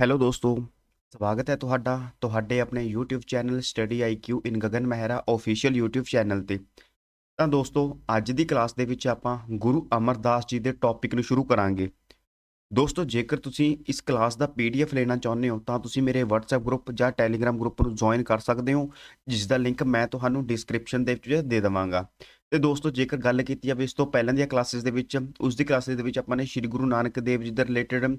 Hello ਦੋਸਤੋ, ਸਵਾਗਤ ਹੈ ਤੁਹਾਡਾ, ਤੁਹਾਡੇ ਆਪਣੇ YouTube channel study IQ in Gagan Mehra official YouTube channel ਤੇ। ਤਾਂ ਦੋਸਤੋ, ਅੱਜ ਦੀ ਕਲਾਸ ਦੇ ਵਿੱਚ ਆਪਾਂ ਗੁਰੂ ਅਮਰਦਾਸ ਜੀ ਦੇ ਟੌਪਿਕ ਨੂੰ ਸ਼ੁਰੂ ਕਰਾਂਗੇ। ਦੋਸਤੋ, ਜੇਕਰ ਤੁਸੀਂ ਇਸ ਕਲਾਸ ਦਾ PDF ਲੈਣਾ ਚਾਹੁੰਦੇ ਹੋ, ਤਾਂ ਤੁਸੀਂ ਮੇਰੇ WhatsApp ਗਰੁੱਪ ਜਾਂ Telegram ਗਰੁੱਪ ਨੂੰ ਜੁਆਇਨ ਕਰ ਸਕਦੇ ਹੋ, ਜਿਸ ਦਾ ਲਿੰਕ ਮੈਂ ਤੁਹਾਨੂੰ ਡਿਸਕ੍ਰਿਪਸ਼ਨ ਦੇ ਵਿੱਚ ਦੇ ਦੇਵਾਂਗਾ। ਤੇ ਦੋਸਤੋ, ਜੇਕਰ ਗੱਲ ਕੀਤੀ ਜਾਵੇ ਇਸ ਤੋਂ ਪਹਿਲਾਂ ਦੀਆਂ ਕਲਾਸਿਸ ਦੇ ਵਿੱਚ, ਉਸ ਦੀ ਕਲਾਸਿਸ ਦੇ ਵਿੱਚ ਆਪਾਂ ਨੇ ਸ੍ਰੀ ਗੁਰੂ ਨਾਨਕ ਦੇਵ ਜੀ ਦੇ ਰਿਲੇਟਡ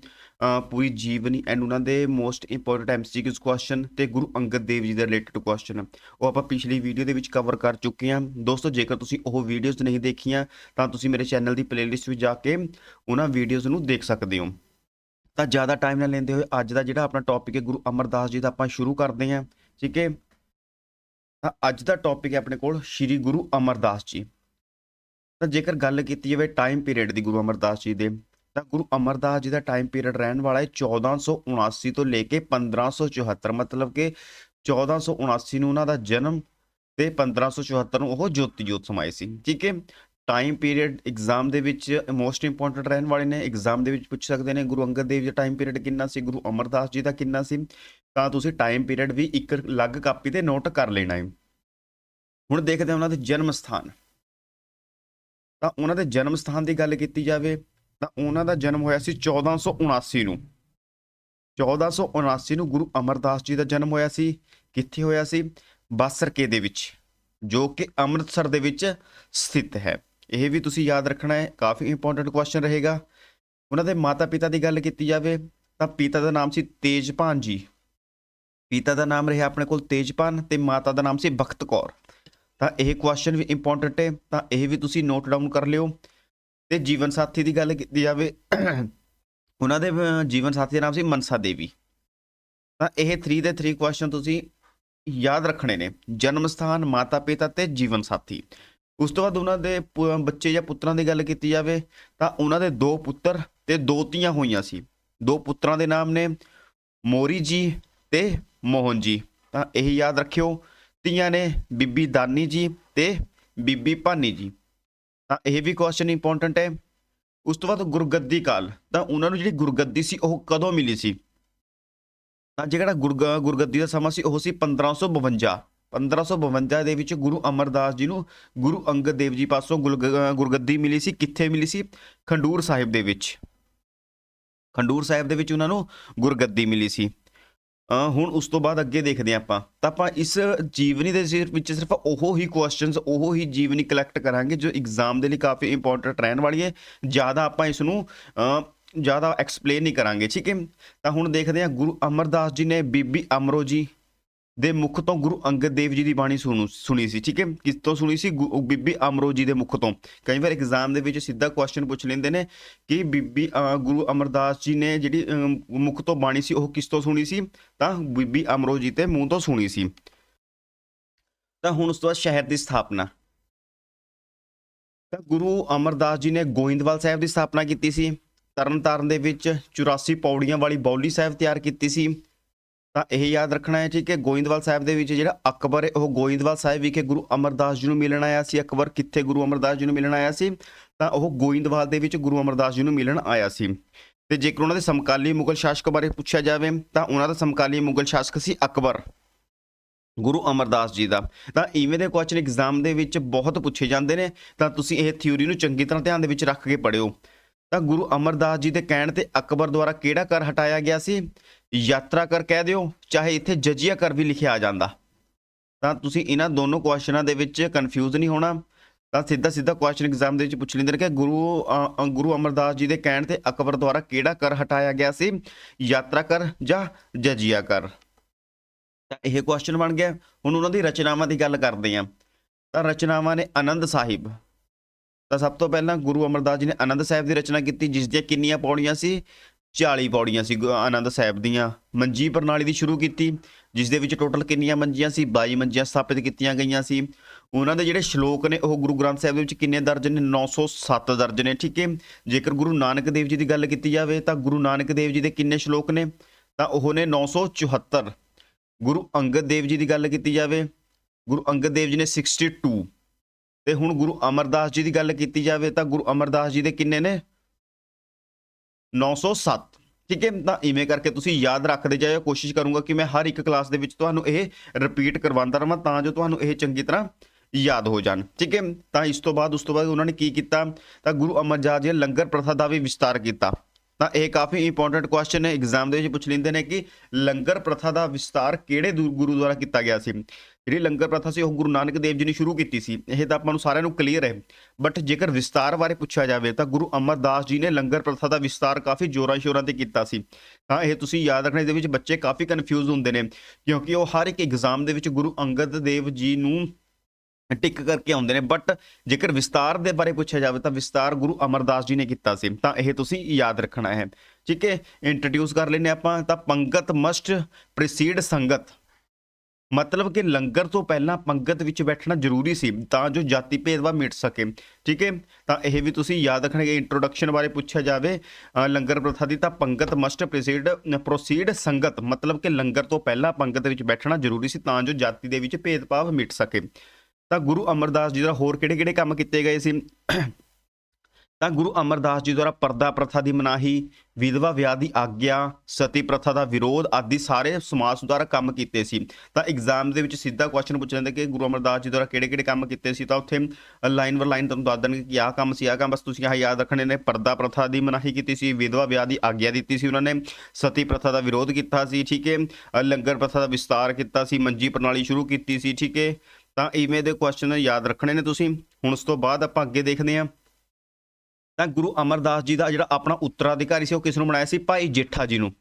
ਪੂਰੀ ਜੀਵਨੀ ਐਂਡ ਉਹਨਾਂ ਦੇ ਮੋਸਟ ਇੰਪੋਰਟੈਂਟ ਐਮਸੀਕਿਊਜ਼ ਕੁਐਸਚਨ ਤੇ ਗੁਰੂ ਅੰਗਦ ਦੇਵ ਜੀ ਦੇ ਰਿਲੇਟਡ ਕੁਐਸਚਨ ਉਹ ਆਪਾਂ ਪਿਛਲੀ ਵੀਡੀਓ ਦੇ ਵਿੱਚ ਕਵਰ ਕਰ ਚੁੱਕੇ ਹਾਂ। ਦੋਸਤੋ, ਜੇਕਰ ਤੁਸੀਂ ਉਹ ਵੀਡੀਓਜ਼ ਨਹੀਂ ਦੇਖੀਆਂ, ਤਾਂ ਤੁਸੀਂ ਮੇਰੇ ਚੈਨਲ ਦੀ ਪਲੇਲਿਸਟ ਵਿੱਚ ਜਾ ਕੇ ਉਹਨਾਂ ਵੀਡੀਓਜ਼ ਨੂੰ ਦੇਖ ਸਕਦੇ ਹੋ। ਤਾਂ ਜ਼ਿਆਦਾ ਟਾਈਮ ਨਾ ਲੈਂਦੇ ਹੋਏ ਅੱਜ ਦਾ ਜਿਹੜਾ ਆਪਣਾ ਟੌਪਿਕ ਹੈ, ਗੁਰੂ ਅਮਰਦਾਸ ਜੀ ਦਾ ਆਪਾਂ ਸ਼ੁਰੂ ਕਰਦੇ ਹਾਂ। ਠੀਕ ਹੈ? ਤਾਂ ਅੱਜ ਦਾ ਟੌਪਿਕ ਹੈ ਆਪਣੇ ਕੋਲ, ਸ੍ਰੀ ਗੁਰੂ ਅਮਰਦਾਸ ਜੀ। ਤਾਂ ਜੇਕਰ ਗੱਲ ਕੀਤੀ ਜਾਵੇ ਟਾਈਮ ਪੀਰੀਅਡ ਦੀ ਗੁਰੂ ਅਮਰਦਾਸ ਜੀ ਦੇ, ਤਾਂ ਗੁਰੂ ਅਮਰਦਾਸ ਜੀ ਦਾ ਟਾਈਮ ਪੀਰੀਅਡ ਰਹਿਣ ਵਾਲਾ ਹੈ 1479 ਤੋਂ ਲੈ ਕੇ 1574 ਮਤਲਬ ਕਿ 1479 ਨੂੰ ਉਹਨਾਂ ਦਾ ਜਨਮ ਤੇ 1574 ਨੂੰ ਉਹ ਜੋਤੀ ਜੋਤ ਸਮਾਏ ਸੀ। ਠੀਕ ਹੈ? ਟਾਈਮ ਪੀਰੀਅਡ ਐਗਜ਼ਾਮ ਦੇ ਵਿੱਚ ਮੋਸਟ ਇੰਪੋਰਟੈਂਟ ਰਹਿਣ ਵਾਲੇ ਨੇ ਐਗਜ਼ਾਮ ਦੇ ਵਿੱਚ ਪੁੱਛ ਸਕਦੇ ਨੇ, ਗੁਰੂ ਅੰਗਦ ਦੇਵ ਜੀ ਦਾ ਟਾਈਮ ਪੀਰੀਅਡ ਕਿੰਨਾ ਸੀ, ਗੁਰੂ ਅਮਰਦਾਸ ਜੀ ਦਾ ਕਿੰਨਾ ਸੀ, ਤਾਂ ਤੁਸੀਂ ਟਾਈਮ ਪੀਰੀਅਡ ਵੀ ਇੱਕ ਅਲੱਗ ਕਾਪੀ ਤੇ ਨੋਟ ਕਰ ਲੈਣਾ ਹੈ। ਹੁਣ ਦੇਖਦੇ ਹਾਂ ਉਹਨਾਂ ਦੇ ਜਨਮ ਸਥਾਨ। ਤਾਂ ਉਹਨਾਂ ਦੇ ਜਨਮ ਸਥਾਨ ਦੀ ਗੱਲ ਕੀਤੀ ਜਾਵੇ, ਤਾਂ ਉਹਨਾਂ ਦਾ ਜਨਮ ਹੋਇਆ ਸੀ 1479 ਨੂੰ। 1479 ਨੂੰ ਗੁਰੂ ਅਮਰਦਾਸ ਜੀ ਦਾ ਜਨਮ ਹੋਇਆ ਸੀ, ਕਿੱਥੇ ਹੋਇਆ ਸੀ? ਬਾਸਰਕੇ ਦੇ ਵਿੱਚ, ਜੋ ਕਿ ਅੰਮ੍ਰਿਤਸਰ ਦੇ ਵਿੱਚ ਸਥਿਤ ਹੈ। ਇਹ ਵੀ ਤੁਸੀਂ ਯਾਦ ਰੱਖਣਾ ਹੈ, ਕਾਫੀ ਇੰਪੋਰਟੈਂਟ ਕੁਐਸਚਨ ਰਹੇਗਾ। ਉਹਨਾਂ ਦੇ ਮਾਤਾ ਪਿਤਾ ਦੀ ਗੱਲ ਕੀਤੀ ਜਾਵੇ, ਤਾਂ ਪਿਤਾ ਦਾ ਨਾਮ ਸੀ ਤੇਜਪਾਨ ਜੀ। ਪਿਤਾ ਦਾ ਨਾਮ ਰਿਹਾ ਆਪਣੇ ਕੋਲ ਤੇਜਪਾਨ ਤੇ ਮਾਤਾ ਦਾ ਨਾਮ ਸੀ ਬਖਤ ਕੌਰ। ਤਾਂ ਇਹ ਕੁਐਸਚਨ ਵੀ ਇੰਪੋਰਟੈਂਟ ਹੈ, ਤਾਂ ਇਹ ਵੀ ਤੁਸੀਂ ਨੋਟ ਡਾਊਨ ਕਰ ਲਿਓ। ਤੇ ਜੀਵਨ ਸਾਥੀ ਦੀ ਗੱਲ ਕੀਤੀ ਜਾਵੇ, ਉਹਨਾਂ ਦੇ ਜੀਵਨ ਸਾਥੀ ਦਾ ਨਾਮ ਸੀ ਮਨਸਾ ਦੇਵੀ। ਤਾਂ ਇਹ 3 ਦੇ 3 ਕੁਐਸਚਨ ਤੁਸੀਂ ਯਾਦ ਰੱਖਣੇ ਨੇ, ਜਨਮ ਸਥਾਨ ਮਾਤਾ ਪਿਤਾ ਤੇ ਜੀਵਨ ਸਾਥੀ। ਉਸ ਤੋਂ ਬਾਅਦ ਉਹਨਾਂ ਦੇ ਪ- ਬੱਚੇ ਜਾਂ ਪੁੱਤਰਾਂ ਦੀ ਗੱਲ ਕੀਤੀ ਜਾਵੇ, ਤਾਂ ਉਹਨਾਂ ਦੇ ਦੋ ਪੁੱਤਰ ਤੇ ਦੋ ਧੀਆਂ ਹੋਈਆਂ ਸੀ। ਦੋ ਪੁੱਤਰਾਂ ਦੇ ਨਾਮ ਨੇ ਮੋਰੀ ਜੀ ਤੇ ਮੋਹਨ ਜੀ। ਤਾਂ ਇਹ ਯਾਦ ਰੱਖਿਓ, ਧੀਆਂ ਨੇ ਬੀਬੀ ਦਾਨੀ ਜੀ ਤੇ ਬੀਬੀ ਭਾਨੀ ਜੀ। ਤਾਂ ਇਹ ਵੀ ਕੁਐਸਚਨ ਇੰਪੋਰਟੈਂਟ ਹੈ। ਉਸ ਤੋਂ ਬਾਅਦ ਗੁਰਗੱਦੀ ਕਾਲ। ਤਾਂ ਉਹਨਾਂ ਨੂੰ ਜਿਹੜੀ ਗੁਰਗੱਦੀ ਸੀ, ਉਹ ਕਦੋਂ ਮਿਲੀ ਸੀ? ਤਾਂ ਜਿਹੜਾ ਗੁਰਗ, ਗੁਰਗੱਦੀ ਦਾ ਸਮਾਂ ਸੀ, ਉਹ ਸੀ 1552 1552 ਦੇ ਵਿੱਚ ਗੁਰੂ ਅਮਰਦਾਸ ਜੀ ਨੂੰ ਗੁਰੂ ਅੰਗਦ ਦੇਵ ਜੀ ਪਾਸੋਂ ਗੁਰਗ- ਗੁਰਗੱਦੀ ਮਿਲੀ ਸੀ। ਕਿੱਥੇ ਮਿਲੀ ਸੀ? ਖੰਡੂਰ ਸਾਹਿਬ ਦੇ ਵਿੱਚ। ਖੰਡੂਰ ਸਾਹਿਬ ਦੇ ਵਿੱਚ ਉਹਨਾਂ ਨੂੰ ਗੁਰਗੱਦੀ ਮਿਲੀ ਸੀ। ਹੁਣ ਉਸ ਤੋਂ ਬਾਅਦ ਅੱਗੇ ਦੇਖਦੇ ਹਾਂ ਆਪਾਂ। ਤਾਂ ਆਪਾਂ ਇਸ ਜੀਵਨੀ ਦੇ ਵਿੱਚ ਸਿਰਫ ਉਹ ਹੀ ਕੁਐਸਚਨਸ ਉਹ ਹੀ ਜੀਵਨੀ ਕਲੈਕਟ ਕਰਾਂਗੇ, ਜੋ ਐਗਜ਼ਾਮ ਦੇ ਲਈ ਕਾਫੀ ਇੰਪੋਰਟੈਂਟ ਰਹਿਣ ਵਾਲੀ ਹੈ। ਜ਼ਿਆਦਾ ਆਪਾਂ ਇਸ ਨੂੰ ਜ਼ਿਆਦਾ ਐਕਸਪਲੇਨ ਨਹੀਂ ਕਰਾਂਗੇ, ਠੀਕ ਹੈ? ਤਾਂ ਹੁਣ ਦੇਖਦੇ ਹਾਂ ਗੁਰੂ ਅਮਰਦਾਸ ਜੀ ਨੇ ਬੀਬੀ ਅਮਰੋ ਜੀ ਦੇ ਮੁਖ ਤੋਂ ਗੁਰੂ ਅੰਗਦ ਦੇਵ ਜੀ ਦੀ ਬਾਣੀ ਸੁਣੂ ਸੁਣੀ ਸੀ ਠੀਕ ਹੈ? ਕਿਸ ਤੋਂ ਸੁਣੀ ਸੀ? ਗੁ- ਬੀਬੀ ਅਮਰੋ ਜੀ ਦੇ ਮੁਖ ਤੋਂ। ਕਈ ਵਾਰ ਐਗਜ਼ਾਮ ਦੇ ਵਿੱਚ ਸਿੱਧਾ ਕੁਐਸਚਨ ਪੁੱਛ ਲੈਂਦੇ ਨੇ ਕਿ ਬੀਬੀ ਗੁਰੂ ਅਮਰਦਾਸ ਜੀ ਨੇ ਜਿਹੜੀ ਅਮ, ਮੁਖ ਤੋਂ ਬਾਣੀ ਸੀ ਉਹ ਕਿਸ ਤੋਂ ਸੁਣੀ ਸੀ? ਤਾਂ ਬੀਬੀ ਅਮਰੋ ਜੀ ਤੇ ਮੂੰਹ ਤੋਂ ਸੁਣੀ ਸੀ। ਤਾਂ ਹੁਣ ਉਸ ਤੋਂ ਬਾਅਦ ਸ਼ਹਿਰ ਦੀ ਸਥਾਪਨਾ। ਤਾਂ ਗੁਰੂ ਅਮਰਦਾਸ ਜੀ ਨੇ ਗੋਇੰਦਵਾਲ ਸਾਹਿਬ ਦੀ ਸਥਾਪਨਾ ਕੀਤੀ ਸੀ। ਤਰਨਤਾਰਨ ਦੇ ਵਿੱਚ 84 ਪੌੜੀਆਂ ਵਾਲੀ ਬੌਲੀ ਸਾਹਿਬ ਤਿਆਰ ਕੀਤੀ ਸੀ। ਤਾਂ ਇਹ ਯਾਦ ਰੱਖਣਾ ਹੈ ਠੀਕ ਹੈ, ਗੋਇੰਦਵਾਲ ਸਾਹਿਬ ਦੇ ਵਿੱਚ ਜਿਹੜਾ ਅਕਬਰ ਹੈ, ਉਹ ਗੋਇੰਦਵਾਲ ਸਾਹਿਬ ਵਿਖੇ ਗੁਰੂ ਅਮਰਦਾਸ ਜੀ ਨੂੰ ਮਿਲਣ ਆਇਆ ਸੀ। ਅਕਬਰ ਕਿੱਥੇ ਗੁਰੂ ਅਮਰਦਾਸ ਜੀ ਨੂੰ ਮਿਲਣ ਆਇਆ ਸੀ? ਤਾਂ ਉਹ ਗੋਇੰਦਵਾਲ ਦੇ ਵਿੱਚ ਗੁਰੂ ਅਮਰਦਾਸ ਜੀ ਨੂੰ ਮਿਲਣ ਆਇਆ ਸੀ। ਤੇ ਜੇਕਰ ਉਹਨਾਂ ਦੇ ਸਮਕਾਲੀ ਮੁਗਲ ਸ਼ਾਸਕ ਬਾਰੇ ਪੁੱਛਿਆ ਜਾਵੇ, ਤਾਂ ਉਹਨਾਂ ਦਾ ਸਮਕਾਲੀ ਮੁਗਲ ਸ਼ਾਸਕ ਸੀ ਅਕਬਰ, ਗੁਰੂ ਅਮਰਦਾਸ ਜੀ ਦਾ। ਤਾਂ ਇਵੇਂ ਦੇ ਕੁਐਸਚਨ ਐਗਜ਼ਾਮ ਦੇ ਵਿੱਚ ਬਹੁਤ ਪੁੱਛੇ ਜਾਂਦੇ ਨੇ, ਤਾਂ ਤੁਸੀਂ ਇਹ ਥਿਊਰੀ ਨੂੰ ਚੰਗੀ ਤਰ੍ਹਾਂ ਧਿਆਨ ਦੇ ਵਿੱਚ ਰੱਖ ਕੇ ਪੜਿਓ ਤਾਂ ਗੁਰੂ ਅਮਰਦਾਸ ਜੀ ਦੇ ਕਹਿਣ ਤੇ ਅਕਬਰ ਦੁਆਰਾ ਕਿਹੜਾ ਕਰ ਹਟਾਇਆ ਗਿਆ ਸੀ? ਯਾਤਰਾ ਕਰ ਕਹਿ ਦਿਓ, ਚਾਹੇ ਇੱਥੇ ਜਜੀਆ ਕਰ ਵੀ ਲਿਖਿਆ ਆ ਜਾਂਦਾ। ਤਾਂ ਤੁਸੀਂ ਇਹਨਾਂ ਦੋਨੋਂ ਕੁਐਸਚਨਾਂ ਦੇ ਵਿੱਚ ਕਨਫਿਊਜ਼ ਨਹੀਂ ਹੋਣਾ। ਤਾਂ ਸਿੱਧਾ ਸਿੱਧਾ ਕੁਐਸਚਨ ਐਗਜ਼ਾਮ ਦੇ ਵਿੱਚ ਪੁੱਛ ਲੈਂਦੇ ਨੇ ਕਿ ਗੁਰੂ ਗੁਰੂ ਅਮਰਦਾਸ ਜੀ ਦੇ ਕਹਿਣ ਤੇ ਅਕਬਰ ਦੁਆਰਾ ਕਿਹੜਾ ਕਰ ਹਟਾਇਆ ਗਿਆ ਸੀ? ਯਾਤਰਾ ਕਰ ਜਾਂ ਜਜੀਆ ਕਰ ਤਾਂ ਇਹ ਕੁਐਸਚਨ ਬਣ ਗਿਆ। ਹੁਣ ਉਹਨਾਂ ਦੀ ਰਚਨਾਵਾਂ ਦੀ ਗੱਲ ਕਰਦੇ ਹਾਂ। ਤਾਂ ਰਚਨਾਵਾਂ ਨੇ ਆਨੰਦ ਸਾਹਿਬ। ਤਾਂ ਸਭ ਤੋਂ ਪਹਿਲਾਂ ਗੁਰੂ ਅਮਰਦਾਸ ਜੀ ਨੇ ਆਨੰਦ ਸਾਹਿਬ ਦੀ ਰਚਨਾ ਕੀਤੀ, ਜਿਸ ਦੀਆਂ ਕਿੰਨੀਆਂ ਪੌੜੀਆਂ ਸੀ? 40 ਪੌੜੀਆਂ ਸੀ ਗੁ- ਆਨੰਦ ਸਾਹਿਬ ਦੀਆਂ। ਮੰਜੀ ਪ੍ਰਣਾਲੀ ਦੀ ਸ਼ੁਰੂ ਕੀਤੀ, ਜਿਸ ਦੇ ਵਿੱਚ ਟੋਟਲ ਕਿੰਨੀਆਂ ਮੰਜੀਆਂ ਸੀ? 22 ਮੰਜੀਆਂ ਸਥਾਪਿਤ ਕੀਤੀਆਂ ਗਈਆਂ ਸੀ। ਉਹਨਾਂ ਦੇ ਜਿਹੜੇ ਸ਼ਲੋਕ ਨੇ, ਉਹ ਗੁਰੂ ਗ੍ਰੰਥ ਸਾਹਿਬ ਦੇ ਵਿੱਚ ਕਿੰਨੇ ਦਰਜ ਨੇ? 907 ਦਰਜ ਨੇ, ਠੀਕ ਹੈ? ਜੇਕਰ ਗੁਰੂ ਨਾਨਕ ਦੇਵ ਜੀ ਦੀ ਗੱਲ ਕੀਤੀ ਜਾਵੇ, ਤਾਂ ਗੁਰੂ ਨਾਨਕ ਦੇਵ ਜੀ ਦੇ ਕਿੰਨੇ ਸ਼ਲੋਕ ਨੇ? ਤਾਂ ਉਹ ਨੇ 974 ਗੁਰੂ ਅੰਗਦ ਦੇਵ ਜੀ ਦੀ ਗੱਲ ਕੀਤੀ ਜਾਵੇ, ਗੁਰੂ ਅੰਗਦ ਦੇਵ ਜੀ ਨੇ 62 ਤੇ ਹੁਣ ਗੁਰੂ ਅਮਰਦਾਸ ਜੀ ਦੀ ਗੱਲ ਕੀਤੀ ਜਾਵੇ, ਤਾਂ ਗੁਰੂ ਅਮਰਦਾਸ ਜੀ ਦੇ ਕਿੰਨੇ ਨੇ? 907 ਠੀਕ ਹੈ, ਤਾਂ ਇਵੇਂ ਕਰਕੇ ਤੁਸੀਂ ਯਾਦ ਰੱਖਦੇ ਜਾਇਓ, ਕੋਸ਼ਿਸ਼ ਕਰੂੰਗਾ ਕਿ ਮੈਂ ਹਰ ਇੱਕ ਕਲਾਸ ਦੇ ਵਿੱਚ ਤੁਹਾਨੂੰ ਇਹ ਰਿਪੀਟ ਕਰਵਾਉਂਦਾ ਰਵਾਂ, ਤਾਂ ਜੋ ਤੁਹਾਨੂੰ ਇਹ ਚੰਗੀ ਤਰ੍ਹਾਂ ਯਾਦ ਹੋ ਜਾਣ। ਠੀਕ ਹੈ, ਤਾਂ ਇਸ ਤੋਂ ਬਾਅਦ, ਉਸ ਤੋਂ ਬਾਅਦ ਉਹਨਾਂ ਨੇ ਕੀ ਕੀਤਾ? ਤਾਂ ਗੁਰੂ ਅਮਰਦਾਸ ਜੀ ਨੇ ਲੰਗਰ ਪ੍ਰਥਾ ਦਾ ਵੀ ਵਿਸਤਾਰ ਕੀਤਾ। ਤਾਂ ਇਹ ਕਾਫੀ ਇੰਪੋਰਟੈਂਟ ਕੁਐਸਚਨ ਹੈ ਐਗਜ਼ਾਮ ਦੇ ਵਿੱਚ ਪੁੱਛ ਲੈਂਦੇ ਨੇ ਕਿ ਲੰਗਰ ਪ੍ਰਥਾ ਦਾ ਵਿਸਤਾਰ ਕਿਹੜੇ ਦੂ- ਗੁਰੂ ਦੁਆਰਾ ਕੀਤਾ ਗਿਆ ਸੀ? ਜਿਹੜੀ ਲੰਗਰ ਪ੍ਰਥਾ ਸੀ, ਉਹ ਗੁਰੂ ਨਾਨਕ ਦੇਵ ਜੀ ਨੇ ਸ਼ੁਰੂ ਕੀਤੀ ਸੀ। ਇਹ ਤਾਂ ਆਪਾਂ ਨੂੰ ਸਾਰਿਆਂ ਨੂੰ ਕਲੀਅਰ ਹੈ। ਬਟ ਜੇਕਰ ਵਿਸਤਾਰ ਬਾਰੇ ਪੁੱਛਿਆ ਜਾਵੇ, ਤਾਂ ਗੁਰੂ ਅਮਰਦਾਸ ਜੀ ਨੇ ਲੰਗਰ ਪ੍ਰਥਾ ਦਾ ਵਿਸਤਾਰ ਕਾਫੀ ਜ਼ੋਰਾਂ ਸ਼ੋਰਾਂ ਤੇ ਕੀਤਾ ਸੀ। ਤਾਂ ਇਹ ਤੁਸੀਂ ਯਾਦ ਰੱਖਣਾ ਦੇ ਵਿੱਚ ਬੱਚੇ ਕਾਫੀ ਕਨਫਿਊਜ਼ ਹੁੰਦੇ ਨੇ। ਕਿਉਂਕਿ ਉਹ ਹਰ ਇੱਕ ਐਗਜ਼ਾਮ ਦੇ ਵਿੱਚ ਗੁਰੂ ਅੰਗਦ ਦੇਵ ਜੀ ਨੂੰ ਟਿਕ ਕਰਕੇ ਆਉਂਦੇ ਨੇ। ਬਟ ਜੇਕਰ ਵਿਸਤਾਰ ਦੇ ਬਾਰੇ ਪੁੱਛਿਆ ਜਾਵੇ, ਤਾਂ ਵਿਸਤਾਰ ਗੁਰੂ ਅਮਰਦਾਸ ਜੀ ਨੇ ਕੀਤਾ ਸੀ। ਤਾਂ ਇਹ ਤੁਸੀਂ ਯਾਦ ਰੱਖਣਾ ਹੈ। ਠੀਕ ਹੈ ਇੰਟਰੋਡਿਊਸ ਕਰ ਲੈਨੇ ਆਪਾਂ। ਤਾਂ ਪੰਗਤ ਮਸਟ ਪ੍ਰੀਸੀਡ ਸੰਗਤ। ਮਤਲਬ ਕਿ ਲੰਗਰ ਤੋਂ ਪਹਿਲਾਂ ਪੰਗਤ ਵਿੱਚ ਬੈਠਣਾ ਜ਼ਰੂਰੀ ਸੀ, ਤਾਂ ਜੋ ਜਾਤੀ ਭੇਦਭਾਵ ਮਿਟ ਸਕੇ। ਠੀਕ ਹੈ? ਤਾਂ ਇਹ ਵੀ ਤੁਸੀਂ ਯਾਦ ਰੱਖਣਗੇ ਇੰਟਰੋਡਕਸ਼ਨ ਬਾਰੇ ਪੁੱਛਿਆ ਜਾਵੇ ਲੰਗਰ ਪ੍ਰਥਾ ਦੀ, ਤਾਂ ਪੰਗਤ ਮਸਟ ਪ੍ਰੋਸੀਡ ਪ੍ਰੋਸੀਡ ਸੰਗਤ। ਮਤਲਬ ਕਿ ਲੰਗਰ ਤੋਂ ਪਹਿਲਾਂ ਪੰਗਤ ਵਿੱਚ ਬੈਠਣਾ ਜ਼ਰੂਰੀ ਸੀ, ਤਾਂ ਜੋ ਜਾਤੀ ਦੇ ਵਿੱਚ ਭੇਦਭਾਵ ਮਿਟ ਸਕੇ। ਤਾਂ ਗੁਰੂ ਅਮਰਦਾਸ ਜੀ ਦਾ ਹੋਰ ਕਿਹੜੇ-ਕਿਹੜੇ ਕੰਮ ਕੀਤੇ ਗਏ ਸੀ? ਤਾਂ ਗੁਰੂ ਅਮਰਦਾਸ ਜੀ ਦੁਆਰਾ ਪਰਦਾ ਪ੍ਰਥਾ ਦੀ ਮਨਾਹੀ, ਵਿਧਵਾ ਵਿਆਹ ਦੀ ਆਗਿਆ, ਸਤੀ ਪ੍ਰਥਾ ਦਾ ਵਿਰੋਧ ਆਦਿ ਸਾਰੇ ਸਮਾਜ ਸੁਧਾਰਕ ਕੰਮ ਕੀਤੇ ਸੀ। ਤਾਂ ਐਗਜ਼ਾਮ ਦੇ ਵਿੱਚ ਸਿੱਧਾ ਕੁਐਸਚਨ ਪੁੱਛ ਲੈਂਦੇ ਕਿ ਗੁਰੂ ਅਮਰਦਾਸ ਜੀ ਦੁਆਰਾ ਕਿਹੜੇ-ਕਿਹੜੇ ਕੰਮ ਕੀਤੇ ਸੀ? ਤਾਂ ਉੱਥੇ ਲਾਈਨ ਵਰ ਲਾਈਨ ਤੁਹਾਨੂੰ ਦੱਸ ਦੇਣਗੇ ਕਿ ਆਹ ਕੰਮ ਸੀ, ਆਹ ਕੰਮ, ਬਸ ਤੁਸੀਂ ਆਹ ਯਾਦ ਰੱਖਣੇ ਨੇ। ਪਰਦਾ ਪ੍ਰਥਾ ਦੀ ਮਨਾਹੀ ਕੀਤੀ ਸੀ, ਵਿਧਵਾ ਵਿਆਹ ਦੀ ਆਗਿਆ ਦਿੱਤੀ ਸੀ ਉਹਨਾਂ ਨੇ। ਸਤੀ ਪ੍ਰਥਾ ਦਾ ਵਿਰੋਧ ਕੀਤਾ ਸੀ, ਠੀਕ ਹੈ ਲੰਗਰ ਪ੍ਰਥਾ ਦਾ ਵਿਸਤਾਰ ਕੀਤਾ ਸੀ, ਮੰਜੀ ਪ੍ਰਣਾਲੀ ਸ਼ੁਰੂ ਕੀਤੀ ਸੀ, ਠੀਕ ਹੈ ਤਾਂ ਇਵੇਂ ਦੇ ਕੁਐਸਚਨ ਯਾਦ ਰੱਖਣੇ ਨੇ ਤੁਸੀਂ। ਹੁਣ ਉਸ ਤੋਂ ਬਾਅਦ ਆਪਾਂ ਅੱਗੇ ਦੇਖਦੇ ਹਾਂ। ਤਾਂ ਗੁਰੂ ਅਮਰਦਾਸ ਜੀ ਦਾ ਜਿਹੜਾ ਆਪਣਾ ਉੱਤਰਾਧਿਕਾਰੀ ਸੀ, ਉਹ ਕਿਸ ਨੂੰ ਬਣਾਇਆ ਸੀ? ਭਾਈ ਜੇਠਾ ਜੀ ਨੂੰ।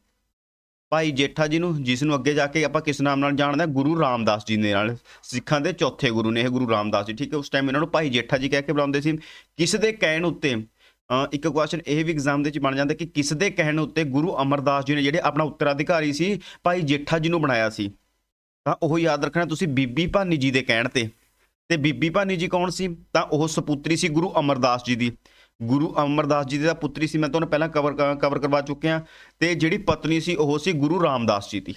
ਭਾਈ ਜੇਠਾ ਜੀ ਨੂੰ, ਜਿਸ ਨੂੰ ਅੱਗੇ ਜਾ ਕੇ ਆਪਾਂ ਕਿਸ ਨਾਮ ਨਾਲ ਜਾਣਦੇ ਹਾਂ ਗੁਰੂ ਰਾਮਦਾਸ ਜੀ ਦੇ ਨਾਲ, ਸਿੱਖਾਂ ਦੇ ਚੌਥੇ ਗੁਰੂ ਨੇ ਇਹ ਗੁਰੂ ਰਾਮਦਾਸ ਜੀ, ਠੀਕ ਹੈ? ਉਸ ਟਾਈਮ ਇਹਨਾਂ ਨੂੰ ਭਾਈ ਜੇਠਾ ਜੀ ਕਹਿ ਕੇ ਬੁਲਾਉਂਦੇ ਸੀ। ਕਿਸ ਦੇ ਕਹਿਣ ਉੱਤੇ ਇੱਕ ਕੁਐਸਚਨ ਇਹ ਵੀ ਐਗਜ਼ਾਮ ਦੇ ਵਿੱਚ ਬਣ ਜਾਂਦਾ ਕਿ ਕਿਸ ਦੇ ਕਹਿਣ ਉੱਤੇ ਗੁਰੂ ਅਮਰਦਾਸ ਜੀ ਨੇ ਜਿਹੜੇ ਆਪਣਾ ਉੱਤਰਾਧਿਕਾਰੀ ਸੀ, ਭਾਈ ਜੇਠਾ ਜੀ ਨੂੰ ਬਣਾਇਆ ਸੀ? ਤਾਂ ਉਹ ਯਾਦ ਰੱਖਣਾ ਤੁਸੀਂ ਬੀਬੀ ਭਾਨੀ ਜੀ ਦੇ ਕਹਿਣ ਤੇ। ਤੇ ਬੀਬੀ ਭਾਨੀ ਜੀ ਕੌਣ ਸੀ? ਤਾਂ ਉਹ ਸੁਪੁੱਤਰੀ ਸੀ ਗੁਰੂ ਅਮਰਦਾਸ ਜੀ ਦੀ। ਗੁਰੂ ਅਮਰਦਾਸ ਜੀ ਦੀ ਦਾ ਪੁੱਤਰੀ ਸੀ, ਮੈਂ ਤੁਹਾਨੂੰ ਪਹਿਲਾਂ ਕਵਰ ਕਵਰ ਕਰਵਾ ਚੁੱਕਿਆ ਤੇ ਜਿਹੜੀ ਪਤਨੀ ਸੀ, ਉਹ ਸੀ ਗੁਰੂ ਰਾਮਦਾਸ ਜੀ ਦੀ।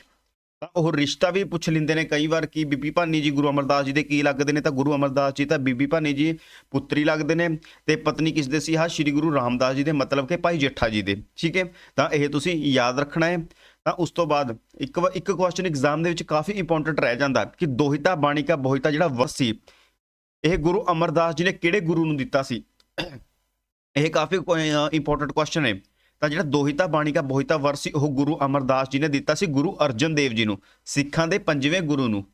ਤਾਂ ਉਹ ਰਿਸ਼ਤਾ ਵੀ ਪੁੱਛ ਲੈਂਦੇ ਨੇ ਕਈ ਵਾਰ ਕਿ, ਬੀਬੀ ਭਾਨੀ ਜੀ, ਗੁਰੂ ਅਮਰਦਾਸ ਜੀ ਦੇ ਕੀ ਲੱਗਦੇ ਨੇ? ਤਾਂ ਗੁਰੂ ਅਮਰਦਾਸ ਜੀ ਤਾਂ ਬੀਬੀ ਭਾਨੀ ਜੀ ਪੁੱਤਰੀ ਲੱਗਦੇ ਨੇ। ਤੇ ਪਤਨੀ ਕਿਸ ਦੇ ਸੀ? ਹਾਂ, ਸ੍ਰੀ ਗੁਰੂ ਰਾਮਦਾਸ ਜੀ ਦੇ, ਮਤਲਬ ਕਿ ਭਾਈ ਜੇਠਾ ਜੀ ਦੇ। ਠੀਕ ਹੈ? ਤਾਂ ਇਹ ਤੁਸੀਂ ਯਾਦ ਰੱਖਣਾ ਹੈ। ਤਾਂ ਉਸ ਤੋਂ ਬਾਅਦ ਇੱਕ ਵਾ- ਇੱਕ ਕੁਐਸਚਨ ਐਗਜ਼ਾਮ ਦੇ ਵਿੱਚ ਕਾਫੀ ਇੰਪੋਰਟੈਂਟ ਰਹਿ ਜਾਂਦਾ ਕਿ ਦੋਹਿਤਾ ਬਾਣੀ ਕਾ ਬੋਹਿਤਾ ਜਿਹੜਾ ਵਰਸ ਇਹ ਗੁਰੂ ਅਮਰਦਾਸ ਜੀ ਨੇ ਕਿਹੜੇ ਗੁਰੂ ਨੂੰ ਦਿੱਤਾ ਸੀ? ਇਹ ਕਾਫੀ ਇੰਪੋਰਟੈਂਟ ਕੁਐਸਚਨ ਹੈ ਤਾਂ ਜਿਹੜਾ ਦੋਹਿਤਾ ਬਾਣੀ ਕਾ ਬੋਹਿਤਾ ਵਰ ਸੀ, ਉਹ ਗੁਰੂ ਅਮਰਦਾਸ ਜੀ ਨੇ ਦਿੱਤਾ ਸੀ, ਗੁਰੂ ਅਰਜਨ ਦੇਵ ਜੀ ਨੂੰ, ਸਿੱਖਾਂ ਦੇ ਪੰਜਵੇਂ ਗੁਰੂ ਨੂੰ।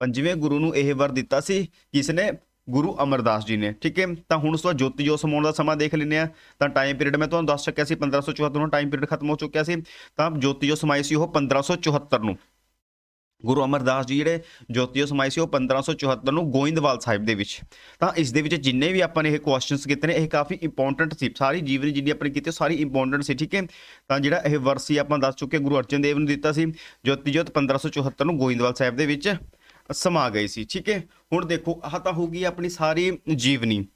ਪੰਜਵੇਂ ਗੁਰੂ ਨੂੰ ਇਹ ਵਰ ਦਿੱਤਾ ਸੀ, ਕਿਸ ਨੇ? ਗੁਰੂ ਅਮਰਦਾਸ ਜੀ ਨੇ। ਠੀਕ ਹੈ, ਤਾਂ ਹੁਣ ਉਸ ਤੋਂ ਜੋਤੀ ਜੋਤ ਸਮਾਉਣ ਦਾ ਸਮਾਂ ਦੇਖ ਲੈਂਦੇ ਆ ਤਾਂ ਟਾਈਮ ਪੀਰੀਅਡ ਮੈਂ ਤੁਹਾਨੂੰ ਦੱਸ ਚੁੱਕਿਆ ਸੀ 1574 ਨੂੰ ਟਾਈਮ ਪੀਰੀਅਡ ਖਤਮ ਹੋ ਚੁੱਕਿਆ ਸੀ। ਤਾਂ ਜੋਤੀ ਜੋਤ ਸਮਾਈ ਸੀ ਉਹ 1574 ਨੂੰ। ਗੁਰੂ ਅਮਰਦਾਸ ਜੀ ਜਿਹੜੇ ਜੋਤੀਓ ਸਮਾਈ ਸੀ, ਉਹ 1574 ਨੂੰ ਗੋਇੰਦਵਾਲ ਸਾਹਿਬ ਦੇ ਵਿੱਚ। ਤਾਂ ਇਸ ਦੇ ਵਿੱਚ ਜਿੰਨੇ ਵੀ ਆਪਾਂ ਨੇ ਇਹ ਕੁਐਸਚਨਸ ਕੀਤੇ ਨੇ, ਇਹ ਕਾਫੀ ਇੰਪੋਰਟੈਂਟ ਸੀ। ਸਾਰੀ ਜੀਵਨੀ ਜਿੰਨੀ ਆਪਾਂ ਨੇ ਕੀਤੀ, ਸਾਰੀ ਇੰਪੋਰਟੈਂਟ ਸੀ, ਠੀਕ ਹੈ? ਤਾਂ ਜਿਹੜਾ ਇਹ ਵਰਸ ਸੀ ਆਪਾਂ ਦੱਸ ਚੁੱਕੇ, ਗੁਰੂ ਅਰਜਨ ਦੇਵ ਨੂੰ ਦਿੱਤਾ ਸੀ। ਜੋਤੀ ਜੋਤ 1574 ਨੂੰ ਗੋਇੰਦਵਾਲ ਸਾਹਿਬ ਦੇ ਵਿੱਚ ਸਮਾ ਗਈ ਸੀ, ਠੀਕ ਹੈ? ਹੁਣ ਦੇਖੋ, ਆਹ ਤਾਂ ਹੋਊਗੀ ਆਪਣੀ ਸਾਰੀ ਜੀਵਨੀ।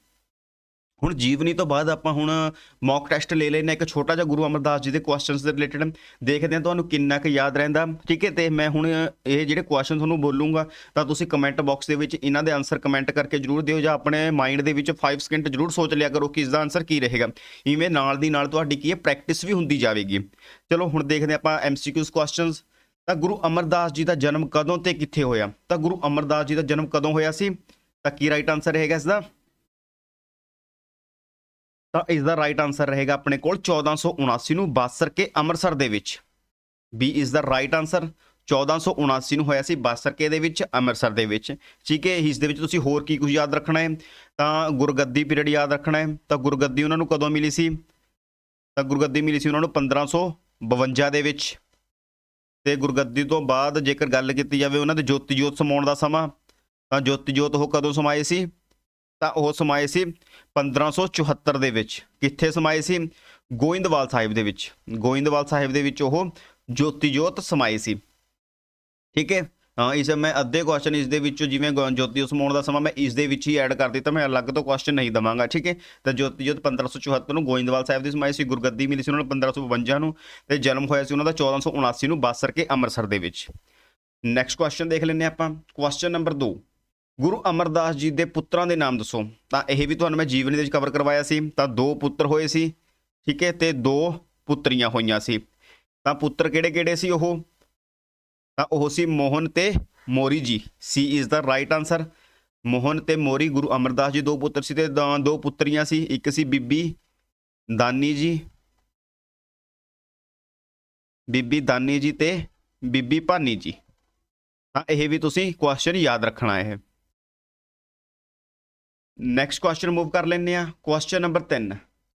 ਹੁਣ ਜੀਵਨੀ ਤੋਂ ਬਾਅਦ ਆਪਾਂ ਹੁਣ ਮੌਕ ਟੈਸਟ ਲੈ ਲੈਣਾ ਇੱਕ ਛੋਟਾ ਜਿਹਾ ਗੁਰੂ ਅਮਰਦਾਸ ਜੀ ਦੇ ਕੁਐਸਚਨਸ ਦੇ ਰਿਲੇਟਡ ਦੇਖਦੇ ਹਾਂ ਤੁਹਾਨੂੰ ਕਿੰਨਾ ਕੁ ਯਾਦ ਰਹਿੰਦਾ। ਠੀਕ ਹੈ, ਤੇ ਮੈਂ ਹੁਣ ਇਹ ਜਿਹੜੇ ਕੁਐਸਚਨ ਤੁਹਾਨੂੰ ਬੋਲੂੰਗਾ, ਤਾਂ ਤੁਸੀਂ ਕਮੈਂਟ ਬਾਕਸ ਦੇ ਵਿੱਚ ਇਹਨਾਂ ਦੇ ਆਨਸਰ ਕਮੈਂਟ ਕਰਕੇ ਜਰੂਰ ਦਿਓ ਜਾਂ ਆਪਣੇ ਮਾਈਂਡ ਦੇ ਵਿੱਚ 5 ਸਕਿੰਟ ਜਰੂਰ ਸੋਚ ਲਿਆ ਕਰੋ ਕਿ ਇਸ ਦਾ ਆਨਸਰ ਕੀ ਰਹੇਗਾ। ਇਵੇਂ ਨਾਲ ਦੀ ਨਾਲ ਤੁਹਾਡੀ ਕੀ ਹੈ ਪ੍ਰੈਕਟਿਸ ਵੀ ਹੁੰਦੀ ਜਾਵੇਗੀ। ਚਲੋ ਹੁਣ ਦੇਖਦੇ ਹਾਂ ਆਪਾਂ ਐਮਸੀਕਿਊਜ਼ ਕੁਐਸਚਨਸ ਤਾਂ ਗੁਰੂ ਅਮਰਦਾਸ ਜੀ ਦਾ ਜਨਮ ਕਦੋਂ ਤੇ ਕਿੱਥੇ ਹੋਇਆ? ਤਾਂ ਗੁਰੂ ਅਮਰਦਾਸ ਜੀ ਦਾ ਜਨਮ ਕਦੋਂ ਹੋਇਆ ਸੀ? ਤਾਂ ਕੀ ਰਾਈਟ ਆਨਸਰ ਰਹੇਗਾ ਇਸ ਦਾ ਤਾਂ ਇਸ ਦਾ ਰਾਈਟ ਆਨਸਰ ਰਹੇਗਾ ਆਪਣੇ ਕੋਲ 1479 ਨੂੰ ਬਾਸਰ ਕੇ ਅੰਮ੍ਰਿਤਸਰ ਦੇ ਵਿੱਚ। ਬੀ ਇਸ ਦਾ ਰਾਈਟ ਆਨਸਰ 1479 ਨੂੰ ਹੋਇਆ ਸੀ ਬਾਸਰਕੇ ਦੇ ਵਿੱਚ, ਅੰਮ੍ਰਿਤਸਰ ਦੇ ਵਿੱਚ। ਠੀਕ ਹੈ, ਇਸ ਦੇ ਵਿੱਚ ਤੁਸੀਂ ਹੋਰ ਕੀ ਕੁਝ ਯਾਦ ਰੱਖਣਾ ਹੈ? ਤਾਂ ਗੁਰਗੱਦੀ ਪੀਰੀਅਡ ਯਾਦ ਰੱਖਣਾ ਹੈ। ਤਾਂ ਗੁਰਗੱਦੀ ਉਹਨਾਂ ਨੂੰ ਕਦੋਂ ਮਿਲੀ ਸੀ? ਤਾਂ ਗੁਰਗੱਦੀ ਮਿਲੀ ਸੀ ਉਹਨਾਂ ਨੂੰ 1552 ਦੇ ਵਿੱਚ। ਤੇ ਗੁਰਗੱਦੀ ਤੋਂ ਬਾਅਦ ਜੇਕਰ ਗੱਲ ਕੀਤੀ ਜਾਵੇ ਉਹਨਾਂ ਦੇ ਜੋਤੀ ਜੋਤ ਸਮਾਉਣ ਦਾ ਸਮਾਂ, ਤਾਂ ਜੋਤੀ ਜੋਤ ਉਹ ਕਦੋਂ ਸਮਾਏ ਸੀ? ਤਾਂ ਉਹ ਸਮਾਏ ਸੀ 1574 ਦੇ ਵਿੱਚ। ਕਿੱਥੇ ਸਮਾਏ ਸੀ? ਗੋਇੰਦਵਾਲ ਸਾਹਿਬ ਦੇ ਵਿੱਚ। ਗੋਇੰਦਵਾਲ ਸਾਹਿਬ ਦੇ ਵਿੱਚ ਉਹ ਜੋਤੀ ਜੋਤ ਸਮਾਏ ਸੀ। ਠੀਕ ਹੈ? ਹਾਂ, ਇਸ ਮੈਂ ਅੱਧੇ ਕੁਐਸਚਨ ਇਸ ਦੇ ਵਿੱਚੋਂ ਜਿਵੇਂ ਗੋ- ਜੋਤੀ ਜੋਤ ਸਮਾਉਣ ਦਾ ਸਮਾਂ ਮੈਂ ਇਸ ਦੇ ਵਿੱਚ ਹੀ ਐਡ ਕਰ ਦਿੱਤਾ, ਮੈਂ ਅਲੱਗ ਤੋਂ ਕੁਐਸਚਨ ਨਹੀਂ ਦਵਾਂਗਾ, ਠੀਕ ਹੈ? ਤਾਂ ਜੋਤੀ ਜੋਤ 1574 ਨੂੰ ਗੋਇੰਦਵਾਲ ਸਾਹਿਬ ਦੀ ਸਮਾਈ ਸੀ, ਗੁਰਗੱਦੀ ਮਿਲੀ ਸੀ ਉਹਨਾਂ ਨੂੰ 1552 ਨੂੰ, ਤੇ ਜਨਮ ਹੋਇਆ ਸੀ ਉਹਨਾਂ ਦਾ 1479 ਨੂੰ ਬਾਸਰ ਕੇ ਅੰਮ੍ਰਿਤਸਰ ਦੇ ਵਿੱਚ। ਨੈਕਸਟ ਕੁਐਸਚਨ ਦੇਖ ਲੈਂਦੇ ਹਾਂ ਆਪਾਂ। ਕੁਐਸਚਨ ਨੰਬਰ 2 ਗੁਰੂ ਅਮਰਦਾਸ ਜੀ ਦੇ ਪੁੱਤਰਾਂ ਦੇ ਨਾਮ ਦੱਸੋ। ਤਾਂ ਇਹ ਵੀ ਤੁਹਾਨੂੰ ਮੈਂ ਜੀਵਨੀ ਦੇ ਵਿੱਚ ਕਵਰ ਕਰਵਾਇਆ ਸੀ। ਤਾਂ ਦੋ ਪੁੱਤਰ ਹੋਏ ਸੀ, ਠੀਕ ਹੈ, ਤੇ ਦੋ ਪੁੱਤਰੀਆਂ ਹੋਈਆਂ ਸੀ। ਤਾਂ ਪੁੱਤਰ ਕਿਹੜੇ ਕਿਹੜੇ ਸੀ ਉਹ? ਤਾਂ ਉਹ ਸੀ ਮੋਹਨ ਤੇ Mori ji. C is the right answer Mohan ਤੇ ਮੋਰੀ, ਗੁਰੂ ਅਮਰਦਾਸ ਜੀ ਦੋ ਪੁੱਤਰ ਸੀ ਤੇ ਦ- ਦੋ ਪੁੱਤਰੀਆਂ ਸੀ। ਇੱਕ ਸੀ ਬੀਬੀ ਦਾਨੀ ਜੀ। ਬੀਬੀ ਦਾਨੀ ਜੀ ਤੇ ਬੀਬੀ ਭਾਨੀ ਜੀ। ਤਾਂ ਇਹ ਵੀ ਤੁਸੀਂ ਕੁਐਸਚਨ ਯਾਦ ਰੱਖਣਾ ਹੈ ਨੈਕਸਟ ਕੁਐਸਚਨ ਮੂਵ ਕਰ ਲੈਂਦੇ ਆ ਕੁਐਸਚਨ ਨੰਬਰ 3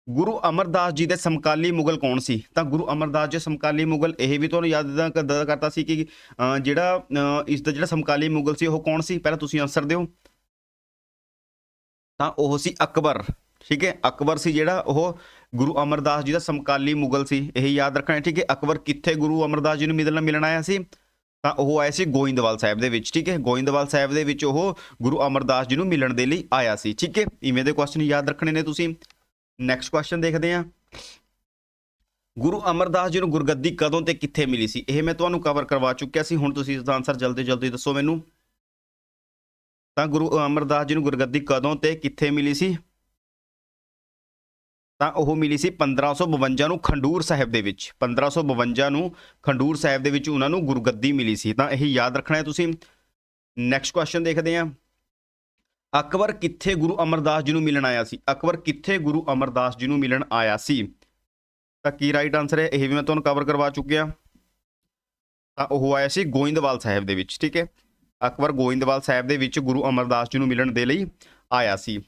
ਗੁਰੂ ਅਮਰਦਾਸ ਜੀ ਦੇ ਸਮਕਾਲੀ ਮੁਗਲ ਕੌਣ ਸੀ? ਤਾਂ ਗੁਰੂ ਅਮਰਦਾਸ ਜੀ ਸਮਕਾਲੀ ਮੁਗਲ ਇਹ ਵੀ ਤੁਹਾਨੂੰ ਯਾਦ ਕਰਦਾ ਸੀ ਕਿ ਜਿਹੜਾ ਅਹ, ਇਸ ਦਾ ਜਿਹੜਾ ਸਮਕਾਲੀ ਮੁਗਲ ਸੀ ਉਹ ਕੌਣ ਸੀ? ਪਹਿਲਾਂ ਤੁਸੀਂ ਆਨਸਰ ਦਿਓ। ਤਾਂ ਉਹ ਸੀ ਅਕਬਰ ਠੀਕ ਹੈ? ਅਕਬਰ ਸੀ ਜਿਹੜਾ ਉਹ ਗੁਰੂ ਅਮਰਦਾਸ ਜੀ ਦਾ ਸਮਕਾਲੀ ਮੁਗਲ ਸੀ। ਇਹ ਯਾਦ ਰੱਖਣਾ ਠੀਕ ਹੈ? ਅਕਬਰ ਕਿੱਥੇ ਗੁਰੂ ਅਮਰਦਾਸ ਜੀ ਨੂੰ ਮਿਲਣ ਮਿਲਣ ਆਇਆ ਸੀ? ਤਾਂ ਉਹ ਆਇਆ ਸੀ ਗੋਇੰਦਵਾਲ ਸਾਹਿਬ ਦੇ ਵਿੱਚ, ਠੀਕ ਹੈ? ਗੋਇੰਦਵਾਲ ਸਾਹਿਬ ਦੇ ਵਿੱਚ ਉਹ ਗੁਰੂ ਅਮਰਦਾਸ ਜੀ ਨੂੰ ਮਿਲਣ ਦੇ ਲਈ ਆਇਆ ਸੀ, ਠੀਕ ਹੈ? ਇਵੇਂ ਦੇ ਕੁਐਸਚਨ ਯਾਦ ਰੱਖਣੇ ਨੇ ਤੁਸੀਂ। ਨੈਕਸਟ ਕੁਐਸਚਨ ਦੇਖਦੇ ਹਾਂ। ਗੁਰੂ ਅਮਰਦਾਸ ਜੀ ਨੂੰ ਗੁਰਗੱਦੀ ਕਦੋਂ ਤੇ ਕਿੱਥੇ ਮਿਲੀ ਸੀ? ਇਹ ਮੈਂ ਤੁਹਾਨੂੰ ਕਵਰ ਕਰਵਾ ਚੁੱਕਿਆ ਸੀ, ਹੁਣ ਤੁਸੀਂ ਇਸ ਦਾ ਆਨਸਰ ਜਲਦੀ ਜਲਦੀ ਦੱਸੋ ਮੈਨੂੰ। ਤਾਂ ਗੁਰੂ ਅਮਰਦਾਸ ਜੀ ਨੂੰ ਗੁਰਗੱਦੀ ਕਦੋਂ ਤੇ ਕਿੱਥੇ ਮਿਲੀ ਸੀ? ਤਾਂ ਉਹ ਮਿਲੀ ਸੀ 1552 ਨੂੰ ਖੰਡੂਰ ਸਾਹਿਬ ਦੇ ਵਿੱਚ। 1552 ਨੂੰ ਖੰਡੂਰ ਸਾਹਿਬ ਦੇ ਵਿੱਚ ਉਹਨਾਂ ਨੂੰ ਗੁਰਗੱਦੀ ਮਿਲੀ ਸੀ। ਤਾਂ ਇਹ ਯਾਦ ਰੱਖਣਾ ਹੈ ਤੁਸੀਂ। ਨੈਕਸਟ ਕੁਐਸਚਨ ਦੇਖਦੇ ਹਾਂ। ਅਕਬਰ ਕਿੱਥੇ ਗੁਰੂ ਅਮਰਦਾਸ ਜੀ ਨੂੰ ਮਿਲਣ ਆਇਆ ਸੀ? ਅਕਬਰ ਕਿੱਥੇ ਗੁਰੂ ਅਮਰਦਾਸ ਜੀ ਨੂੰ ਮਿਲਣ ਆਇਆ ਸੀ? ਤਾਂ ਕੀ ਰਾਈਟ ਆਨਸਰ ਹੈ? ਇਹ ਵੀ ਮੈਂ ਤੁਹਾਨੂੰ ਕਵਰ ਕਰਵਾ ਚੁੱਕਿਆ। ਤਾਂ ਉਹ ਆਇਆ ਸੀ ਗੋਇੰਦਵਾਲ ਸਾਹਿਬ ਦੇ ਵਿੱਚ, ਠੀਕ ਹੈ? ਅਕਬਰ ਗੋਇੰਦਵਾਲ ਸਾਹਿਬ ਦੇ ਵਿੱਚ ਗੁਰੂ ਅਮਰਦਾਸ ਜੀ ਨੂੰ ਮਿਲਣ ਦੇ ਲਈ ਆਇਆ ਸੀ।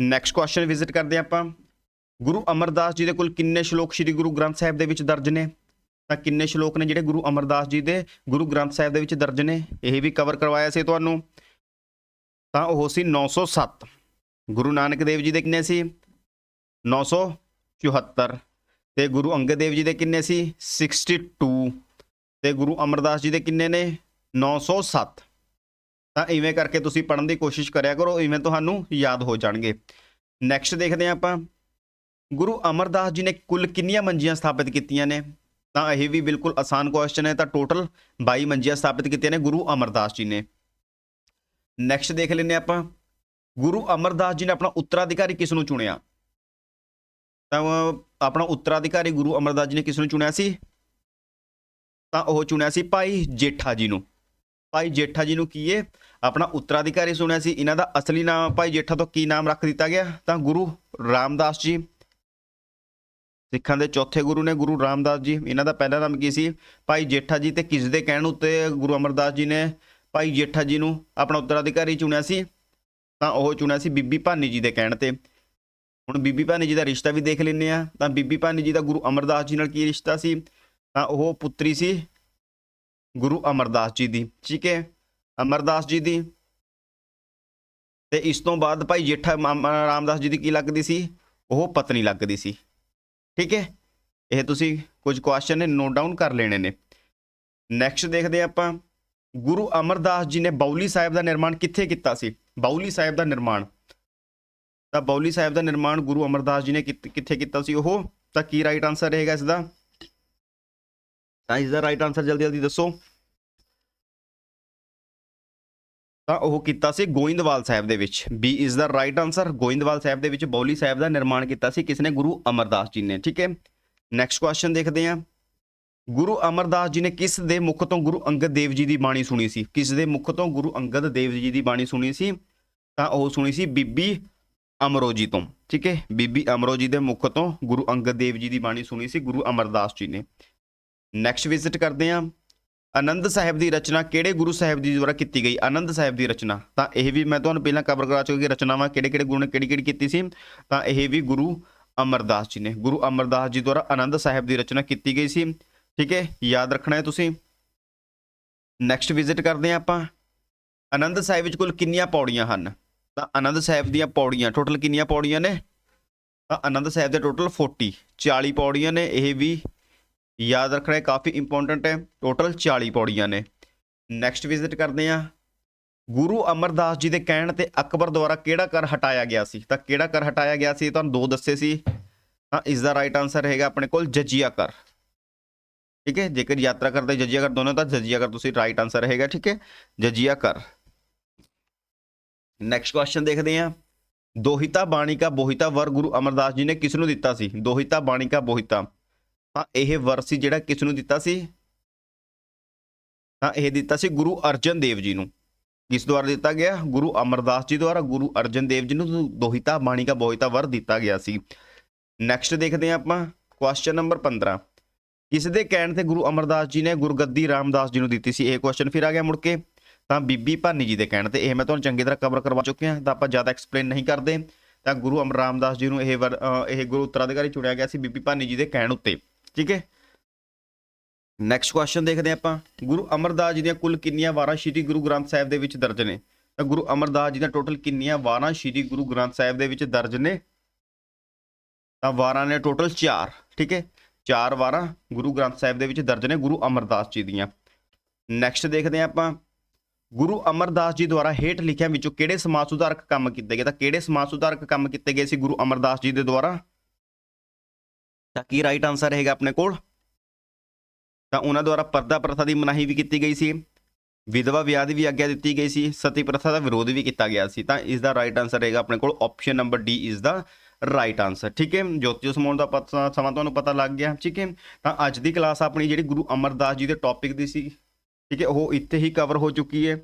ਨੈਕਸਟ ਕੁਐਸਚਨ ਵਿਜ਼ਿਟ ਕਰਦੇ ਹਾਂ ਆਪਾਂ। ਗੁਰੂ ਅਮਰਦਾਸ ਜੀ ਦੇ ਕੋਲ ਕਿੰਨੇ ਸ਼ਲੋਕ ਸ੍ਰੀ ਗੁਰੂ ਗ੍ਰੰਥ ਸਾਹਿਬ ਦੇ ਵਿੱਚ ਦਰਜ ਨੇ? ਤਾਂ ਕਿੰਨੇ ਸ਼ਲੋਕ ਨੇ ਜਿਹੜੇ ਗੁਰੂ ਅਮਰਦਾਸ ਜੀ ਦੇ ਗੁਰੂ ਗ੍ਰੰਥ ਸਾਹਿਬ ਦੇ ਵਿੱਚ ਦਰਜ ਨੇ? ਇਹ ਵੀ ਕਵਰ ਕਰਵਾਇਆ ਸੀ ਤੁਹਾਨੂੰ। ਤਾਂ ਉਹ ਸੀ 907 ਗੁਰੂ ਨਾਨਕ ਦੇਵ ਜੀ ਦੇ ਕਿੰਨੇ ਸੀ? 974 ਤੇ ਗੁਰੂ ਅੰਗਦ ਦੇਵ ਜੀ ਦੇ ਕਿੰਨੇ ਸੀ? 62 ਤੇ ਗੁਰੂ ਅਮਰਦਾਸ ਜੀ ਦੇ ਕਿੰਨੇ ਨੇ? 907 ਤਾਂ ਇਵੇਂ ਕਰਕੇ ਤੁਸੀਂ ਪੜਨ ਦੀ ਕੋਸ਼ਿਸ਼ ਕਰਿਆ ਕਰੋ, ਇਵੇਂ ਤੁਹਾਨੂੰ ਯਾਦ ਹੋ ਜਾਣਗੇ। ਨੈਕਸਟ ਦੇਖਦੇ ਹਾਂ ਆਪਾਂ। ਗੁਰੂ ਅਮਰਦਾਸ ਜੀ ਨੇ ਕੁੱਲ ਕਿੰਨੀਆਂ ਮੰਜੀਆਂ ਸਥਾਪਿਤ ਕੀਤੀਆਂ ਨੇ? ਤਾਂ ਇਹ ਵੀ ਬਿਲਕੁਲ ਆਸਾਨ ਕੁਐਸਚਨ ਹੈ, ਤਾਂ ਟੋਟਲ 22 ਮੰਜੀਆਂ ਸਥਾਪਿਤ ਕੀਤੀਆਂ ਨੇ ਗੁਰੂ ਅਮਰਦਾਸ ਜੀ ਨੇ। ਨੈਕਸਟ ਦੇਖ ਲੈਂਦੇ ਹਾਂ ਆਪਾਂ। ਗੁਰੂ ਅਮਰਦਾਸ ਜੀ ਨੇ ਆਪਣਾ ਉੱਤਰਾਧਿਕਾਰੀ ਕਿਸ ਨੂੰ ਚੁਣਿਆ? ਤਾਂ ਆਪਣਾ ਉੱਤਰਾਧਿਕਾਰੀ ਗੁਰੂ ਅਮਰਦਾਸ ਜੀ ਨੇ ਕਿਸ ਨੂੰ ਚੁਣਿਆ ਸੀ? ਤਾਂ ਉਹ ਚੁਣਿਆ ਸੀ ਭਾਈ ਜੇਠਾ ਜੀ ਨੂੰ। ਭਾਈ ਜੇਠਾ ਜੀ ਨੂੰ ਕੀ ਹੈ? ਆਪਣਾ ਉੱਤਰਾਧਿਕਾਰੀ ਸੁਣਿਆ ਸੀ। ਇਹਨਾਂ ਦਾ ਅਸਲੀ ਨਾਮ, ਭਾਈ ਜੇਠਾ ਤੋਂ ਕੀ ਨਾਮ ਰੱਖ ਦਿੱਤਾ ਗਿਆ? ਤਾਂ ਗੁਰੂ ਰਾਮਦਾਸ ਜੀ। ਸਿੱਖਾਂ ਦੇ ਚੌਥੇ ਗੁਰੂ ਨੇ ਗੁਰੂ ਰਾਮਦਾਸ ਜੀ। ਇਹਨਾਂ ਦਾ ਪਹਿਲਾ ਨਾਮ ਕੀ ਸੀ? ਭਾਈ ਜੇਠਾ ਜੀ ਤੇ ਕਿਸ ਦੇ ਕਹਿਣ ਉੱਤੇ ਗੁਰੂ ਅਮਰਦਾਸ ਜੀ ਨੇ ਭਾਈ ਜੇਠਾ ਜੀ ਨੂੰ ਆਪਣਾ ਉੱਤਰਾਧਿਕਾਰੀ ਚੁਣਿਆ ਸੀ? ਤਾਂ ਉਹ ਚੁਣਿਆ ਸੀ ਬੀਬੀ ਭਾਨੀ ਜੀ ਦੇ ਕਹਿਣ ਤੇ। ਹੁਣ ਬੀਬੀ ਭਾਨੀ ਜੀ ਦਾ ਰਿਸ਼ਤਾ ਵੀ ਦੇਖ ਲੈਂਦੇ ਆ ਤਾਂ ਬੀਬੀ ਭਾਨੀ ਜੀ ਦਾ ਗੁਰੂ ਅਮਰਦਾਸ ਜੀ ਨਾਲ ਕੀ ਰਿਸ਼ਤਾ ਸੀ? ਤਾਂ ਉਹ ਪੁੱਤਰੀ ਸੀ ਗੁਰੂ ਅਮਰਦਾਸ ਜੀ ਦੀ। ਠੀਕ ਹੈ, ਅਮਰਦਾਸ ਜੀ ਦੀ। ਤੇ ਇਸ ਤੋਂ ਬਾਅਦ ਭਾਈ ਜੇਠਾ ਮਾਮ- ਰਾਮਦਾਸ ਜੀ ਦੀ ਕੀ ਲੱਗਦੀ ਸੀ? ਉਹ ਪਤਨੀ ਲੱਗਦੀ ਸੀ। ਠੀਕ ਹੈ? ਇਹ ਤੁਸੀਂ ਕੁਝ ਕੁਐਸਚਨ ਨੇ ਨੋਟ ਡਾਊਨ ਕਰ ਲੈਣੇ ਨੇ। ਨੈਕਸਟ ਦੇਖਦੇ ਹਾਂ ਆਪਾਂ। ਗੁਰੂ ਅਮਰਦਾਸ ਜੀ ਨੇ ਬੌਲੀ ਸਾਹਿਬ ਦਾ ਨਿਰਮਾਣ ਕਿੱਥੇ ਕੀਤਾ ਸੀ? ਬੌਲੀ ਸਾਹਿਬ ਦਾ ਨਿਰਮਾਣ। ਤਾਂ ਬੌਲੀ ਸਾਹਿਬ ਦਾ ਨਿਰਮਾਣ ਗੁਰੂ ਅਮਰਦਾਸ ਜੀ ਨੇ ਕਿੱਥੇ ਕਿੱਥੇ ਕੀਤਾ ਸੀ ਉਹ? ਤਾਂ ਕੀ ਰਾਈਟ ਆਨਸਰ ਰਹੇਗਾ ਇਸ ਦਾ ਤਾਂ ਇਸ ਦਾ ਰਾਈਟ ਆਨਸਰ ਜਲਦੀ ਜਲਦੀ ਦੱਸੋ। ਤਾਂ ਉਹ ਕੀਤਾ ਸੀ ਗੋਇੰਦਵਾਲ ਸਾਹਿਬ ਦੇ ਵਿੱਚ। B is the right answer Goindwal Sahib ਦੇ ਵਿੱਚ ਬੌਲੀ ਸਾਹਿਬ ਦਾ ਨਿਰਮਾਣ ਕੀਤਾ ਸੀ ਕਿਸ ਨੇ ਗੁਰੂ ਅਮਰਦਾਸ ਜੀ ਨੇ, ਠੀਕ ਹੈ? ਨੈਕਸਟ ਕੁਐਸਚਨ ਦੇਖਦੇ ਹਾਂ। ਗੁਰੂ ਅਮਰਦਾਸ ਜੀ ਨੇ ਕਿਸ ਦੇ ਮੁਖ ਤੋਂ ਗੁਰੂ ਅੰਗਦ ਦੇਵ ਜੀ ਦੀ ਬਾਣੀ ਸੁਣੀ ਸੀ? ਕਿਸ ਦੇ ਮੁਖ ਤੋਂ ਗੁਰੂ ਅੰਗਦ ਦੇਵ ਜੀ ਦੀ ਬਾਣੀ ਸੁਣੀ ਸੀ? ਤਾਂ ਉਹ ਸੁਣੀ ਸੀ ਬੀਬੀ ਅਮਰੋ ਜੀ ਤੋਂ, ਠੀਕ ਹੈ? ਬੀਬੀ ਅਮਰੋ ਜੀ ਦੇ ਮੁਖ ਤੋਂ ਗੁਰੂ ਅੰਗਦ ਦੇਵ ਜੀ ਦੀ ਬਾਣੀ ਸੁਣੀ ਸੀ ਗੁਰੂ ਅਮਰਦਾਸ ਜੀ ਨੇ। ਨੈਕਸਟ ਵਿਜ਼ਿਟ ਕਰਦੇ ਹਾਂ। ਆਨੰਦ ਸਾਹਿਬ ਦੀ ਰਚਨਾ ਕਿਹੜੇ ਗੁਰੂ ਸਾਹਿਬ ਜੀ ਦੁਆਰਾ ਕੀਤੀ ਗਈ? ਆਨੰਦ ਸਾਹਿਬ ਦੀ ਰਚਨਾ। ਤਾਂ ਇਹ ਵੀ ਮੈਂ ਤੁਹਾਨੂੰ ਪਹਿਲਾਂ ਕਵਰ ਕਰਾ ਚੁੱਕੀ ਰਚਨਾਵਾਂ ਕਿਹੜੇ ਕਿਹੜੇ ਗੁਰੂ ਨੇ ਕਿਹੜੀ ਕਿਹੜੀ ਕੀਤੀ ਸੀ। ਤਾਂ ਇਹ ਵੀ ਗੁਰੂ ਅਮਰਦਾਸ ਜੀ ਨੇ। ਗੁਰੂ ਅਮਰਦਾਸ ਜੀ ਦੁਆਰਾ ਆਨੰਦ ਸਾਹਿਬ ਦੀ ਰਚਨਾ ਕੀਤੀ ਗਈ ਸੀ। ਠੀਕ ਹੈ? ਯਾਦ ਰੱਖਣਾ ਹੈ ਤੁਸੀਂ। ਨੈਕਸਟ ਵਿਜ਼ਿਟ ਕਰਦੇ ਹਾਂ ਆਪਾਂ। ਆਨੰਦ ਸਾਹਿਬ ਵਿੱਚ ਕੁੱਲ ਕਿੰਨੀਆਂ ਪੌੜੀਆਂ ਹਨ? ਤਾਂ ਆਨੰਦ ਸਾਹਿਬ ਦੀਆਂ ਪੌੜੀਆਂ ਟੋਟਲ ਕਿੰਨੀਆਂ ਪੌੜੀਆਂ ਨੇ? ਤਾਂ ਆਨੰਦ ਸਾਹਿਬ ਦੇ ਟੋਟਲ 40 40 ਪੌੜੀਆਂ ਨੇ। ਇਹ ਵੀ ਯਾਦ ਰੱਖਣਾ ਹੈ ਕਾਫੀ ਇੰਪੋਰਟੈਂਟ ਹੈ। ਟੋਟਲ 40 ਪੌੜੀਆਂ ਨੇ। ਨੈਕਸਟ ਵਿਜ਼ਿਟ ਕਰਦੇ ਹਾਂ। ਗੁਰੂ ਅਮਰਦਾਸ ਜੀ ਦੇ ਕਹਿਣ ਤੇ ਅਕਬਰ ਦੁਆਰਾ ਕਿਹੜਾ ਕਰ ਹਟਾਇਆ ਗਿਆ ਸੀ? ਤਾਂ ਕਿਹੜਾ ਕਰ ਹਟਾਇਆ ਗਿਆ ਸੀ? ਤੁਹਾਨੂੰ ਦੋ ਦੱਸੇ ਸੀ। ਤਾਂ ਇਸ ਦਾ ਰਾਈਟ ਆਨਸਰ ਹੈਗਾ ਆਪਣੇ ਕੋਲ ਜਜੀਆ ਕਰ। ਠੀਕ ਹੈ? ਜੇਕਰ ਯਾਤਰਾ ਕਰਦੇ ਜਜੀਆ ਕਰ ਦੋਨੋਂ, ਤਾਂ ਜਜੀਆ ਕਰ ਤੁਸੀਂ ਰਾਈਟ ਆਨਸਰ ਹੈਗਾ, ਠੀਕ ਹੈ? ਜਜੀਆ ਕਰ। ਨੈਕਸਟ ਕੁਐਸਚਨ ਦੇਖਦੇ ਹਾਂ। ਦੋਹਿਤਾ ਬਾਣੀ ਕਾ ਬੋਹਿਤਾ ਵਰ ਗੁਰੂ ਅਮਰਦਾਸ ਜੀ ਨੇ ਕਿਸ ਨੂੰ ਦਿੱਤਾ ਸੀ? ਦੋਹਿਤਾ ਬਾਣੀ ਕਾ ਬੋਹਿਤਾ। ਤਾਂ ਇਹ ਵਰ ਸੀ ਜਿਹੜਾ ਕਿਸ ਨੂੰ ਦਿੱਤਾ ਸੀ? ਤਾਂ ਇਹ ਦਿੱਤਾ ਸੀ ਗੁਰੂ ਅਰਜਨ ਦੇਵ ਜੀ ਨੂੰ। ਕਿਸ ਦੁਆਰਾ ਦਿੱਤਾ ਗਿਆ? ਗੁਰੂ ਅਮਰਦਾਸ ਜੀ ਦੁਆਰਾ। ਗੁਰੂ ਅਰਜਨ ਦੇਵ ਜੀ ਨੂੰ ਦੋਹਿਤਾ ਬਾਣੀ ਦਾ ਬੋਹਿਤਾ ਵਰ ਦਿੱਤਾ ਗਿਆ ਸੀ। ਨੈਕਸਟ ਦੇਖਦੇ ਹਾਂ ਆਪਾਂ ਕੁਐਸਚਨ ਨੰਬਰ 15 ਕਿਸ ਦੇ ਕਹਿਣ ਤੇ ਗੁਰੂ ਅਮਰਦਾਸ ਜੀ ਨੇ ਗੁਰਗੱਦੀ ਰਾਮਦਾਸ ਜੀ ਨੂੰ ਦਿੱਤੀ ਸੀ? ਇਹ ਕੁਐਸਚਨ ਫਿਰ ਆ ਗਿਆ ਮੁੜ ਕੇ। ਤਾਂ ਬੀਬੀ ਭਾਨੀ ਜੀ ਦੇ ਕਹਿਣ ਤੇ ਇਹ ਮੈਂ ਤੁਹਾਨੂੰ ਚੰਗੀ ਤਰ੍ਹਾਂ ਕਵਰ ਕਰਵਾ ਚੁੱਕਿਆ। ਤਾਂ ਆਪਾਂ ਜ਼ਿਆਦਾ ਐਕਸਪਲੇਨ ਨਹੀਂ ਕਰਦੇ। ਤਾਂ ਗੁਰੂ ਅਮਰ ਰਾਮਦਾਸ ਜੀ ਨੂੰ ਇਹ ਵਰ- ਇਹ ਗੁਰੂ ਉੱਤਰਾਧਿਕਾਰੀ ਚੁਣਿਆ ਗਿਆ ਸੀ ਬੀਬੀ ਭਾਨੀ ਜੀ ਦੇ ਕਹਿਣ ਉੱਤੇ। ਠੀਕ ਹੈ? ਨੈਕਸਟ ਕੁਐਸਚਨ ਦੇਖਦੇ ਹਾਂ ਆਪਾਂ। ਗੁਰੂ ਅਮਰਦਾਸ ਜੀ ਦੀਆਂ ਕੁੱਲ ਕਿੰਨੀਆਂ ਵਾਰਾਂ ਸ੍ਰੀ ਗੁਰੂ ਗ੍ਰੰਥ ਸਾਹਿਬ ਦੇ ਵਿੱਚ ਦਰਜ ਨੇ? ਤਾਂ ਗੁਰੂ ਅਮਰਦਾਸ ਜੀ ਦੀਆਂ ਟੋਟਲ ਕਿੰਨੀਆਂ ਵਾਰਾਂ ਸ੍ਰੀ ਗੁਰੂ ਗ੍ਰੰਥ ਸਾਹਿਬ ਦੇ ਵਿੱਚ ਦਰਜ ਨੇ? ਤਾਂ ਵਾਰਾਂ ਨੇ ਟੋਟਲ 4 ਠੀਕ ਹੈ? ਚਾਰ ਵਾਰਾਂ ਗੁਰੂ ਗ੍ਰੰਥ ਸਾਹਿਬ ਦੇ ਵਿੱਚ ਦਰਜ ਨੇ, ਗੁਰੂ ਅਮਰਦਾਸ ਜੀ ਦੀਆਂ। ਨੈਕਸਟ ਦੇਖਦੇ ਹਾਂ ਆਪਾਂ। ਗੁਰੂ ਅਮਰਦਾਸ ਜੀ ਦੁਆਰਾ ਹੇਠ ਲਿਖਿਆਂ ਵਿੱਚੋਂ ਕਿਹੜੇ ਸਮਾਜ ਸੁਧਾਰਕ ਕੰਮ ਕੀਤੇ ਗਏ? ਤਾਂ ਕਿਹੜੇ ਸਮਾਜ ਸੁਧਾਰਕ ਕੰਮ ਕੀਤੇ ਗਏ ਸੀ ਗੁਰੂ ਅਮਰਦਾਸ ਜੀ ਦੇ ਦੁਆਰਾ? ਤਾਂ ਕੀ ਰਾਈਟ ਆਨਸਰ ਹੈਗਾ ਆਪਣੇ ਕੋਲ? ਤਾਂ ਉਹਨਾਂ ਦੁਆਰਾ ਪਰਦਾ ਪ੍ਰਥਾ ਦੀ ਮਨਾਹੀ ਵੀ ਕੀਤੀ ਗਈ ਸੀ। ਵਿਧਵਾ ਵਿਆਹ ਦੀ ਵੀ ਆਗਿਆ ਦਿੱਤੀ ਗਈ ਸੀ। ਸਤੀ ਪ੍ਰਥਾ ਦਾ ਵਿਰੋਧ ਵੀ ਕੀਤਾ ਗਿਆ ਸੀ। ਤਾਂ ਇਸ ਦਾ ਰਾਈਟ ਆਨਸਰ ਹੈਗਾ ਆਪਣੇ ਕੋਲ। ਆਪਸ਼ਨ ਨੰਬਰ ਡੀ ਇਸ ਦਾ ਰਾਈਟ ਆਨਸਰ ਠੀਕ ਹੈ? ਜੋਤੀ ਸਮਾਉਣ ਦਾ ਪਤਾ ਸਮਾਂ ਤੁਹਾਨੂੰ ਪਤਾ ਲੱਗ ਗਿਆ। ਠੀਕ ਹੈ? ਤਾਂ ਅੱਜ ਦੀ ਕਲਾਸ ਆਪਣੀ ਜਿਹੜੀ ਗੁਰੂ ਅਮਰਦਾਸ ਜੀ ਦੇ ਟੌਪਿਕ ਦੀ ਸੀ। ਠੀਕ ਹੈ? ਉਹ ਇੱਥੇ ਹੀ ਕਵਰ ਹੋ ਚੁੱਕੀ ਹੈ।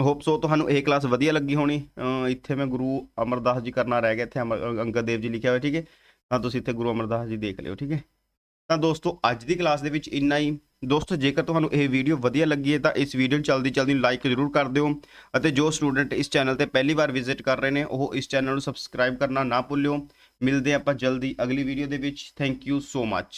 ਹੋਪ ਸੋ ਤੁਹਾਨੂੰ ਇਹ ਕਲਾਸ ਵਧੀਆ ਲੱਗੀ ਹੋਣੀ। ਇੱਥੇ ਮੈਂ ਗੁਰੂ ਅਮਰਦਾਸ ਜੀ ਕਰਨਾ ਰਹਿ ਗਿਆ। ਇੱਥੇ ਅਮਰ- ਅੰਗਦ ਦੇਵ ਜੀ ਲਿਖਿਆ ਹੋਇਆ। ਠੀਕ ਹੈ? ਤਾਂ ਤੁਸੀਂ ਇੱਥੇ ਗੁਰੂ ਅਮਰਦਾਸ ਜੀ ਦੇਖ ਲਿਓ, ਠੀਕ ਹੈ? ਤਾਂ ਦੋਸਤੋ, ਅੱਜ ਦੀ ਕਲਾਸ ਦੇ ਵਿੱਚ ਇੰਨਾ ਹੀ। ਦੋਸਤੋ, ਜੇਕਰ ਤੁਹਾਨੂੰ ਇਹ ਵੀਡੀਓ ਵਧੀਆ ਲੱਗੀ ਹੈ, ਤਾਂ ਇਸ ਵੀਡੀਓ ਨੂੰ ਚਲਦੀ ਜਲਦੀ ਲਾਈਕ ਜ਼ਰੂਰ ਕਰ ਦਿਓ ਅਤੇ ਜੋ ਸਟੂਡੈਂਟ ਇਸ ਚੈਨਲ ਤੇ ਪਹਿਲੀ ਵਾਰ ਵਿਜ਼ਿਟ ਕਰ ਰਹੇ ਨੇ, ਉਹ ਇਸ ਚੈਨਲ ਨੂੰ ਸਬਸਕ੍ਰਾਈਬ ਕਰਨਾ ਨਾ ਭੁੱਲਿਓ। ਮਿਲਦੇ ਹਾਂ ਆਪਾਂ ਜਲਦੀ ਅਗਲੀ ਵੀਡੀਓ ਦੇ ਵਿੱਚ। Thank you so much